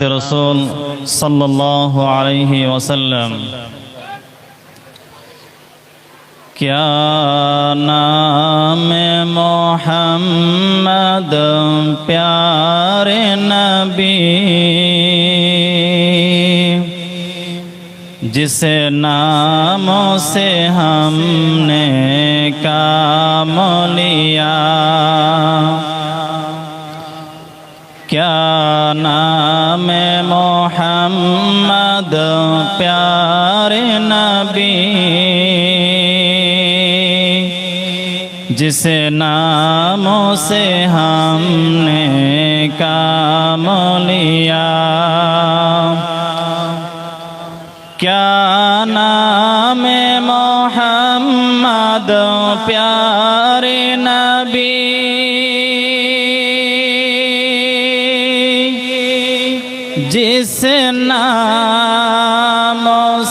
رسول صلی اللہ علیہ وسلم۔ کیا نام محمد پیارے نبی؟ جس ناموں سے ہم نے کام لیا۔ پیارے نبی جس ناموں سے ہم نے کام لیا۔ کیا نام محمد پیارے نبی؟ جس ناموں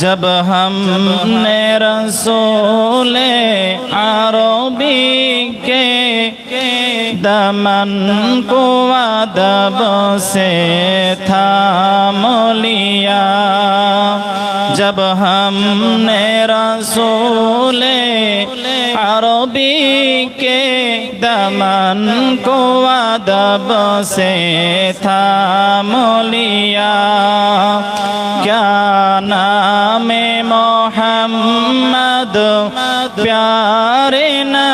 جب ہم نے رسول عربی کے دمن کو ادب سے تھام لیا جب ہم نے رسول عربی کے دمن کو ادب سے تھام لیا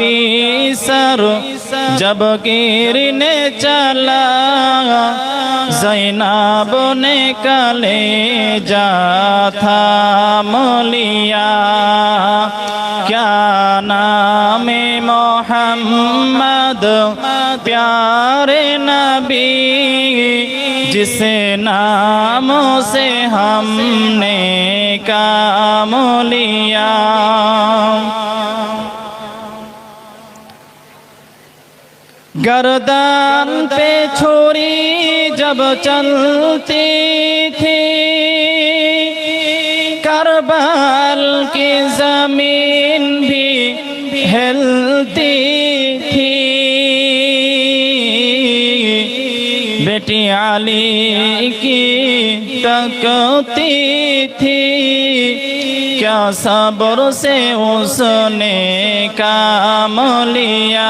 کا پیسر جب گرنے چلا، زینب نے کلے جا تھا مولیا۔ کیا نام محمد؟ پیارے نبی، جس نام سے ہم نے کام لیا۔ گردان پہ چھوری جب چلتی تھی۔ کربال کی زمین بھی ہلتی تھی۔ بیٹی علی کی تکتی تھی۔ کیا صبر سے اس نے کام لیا؟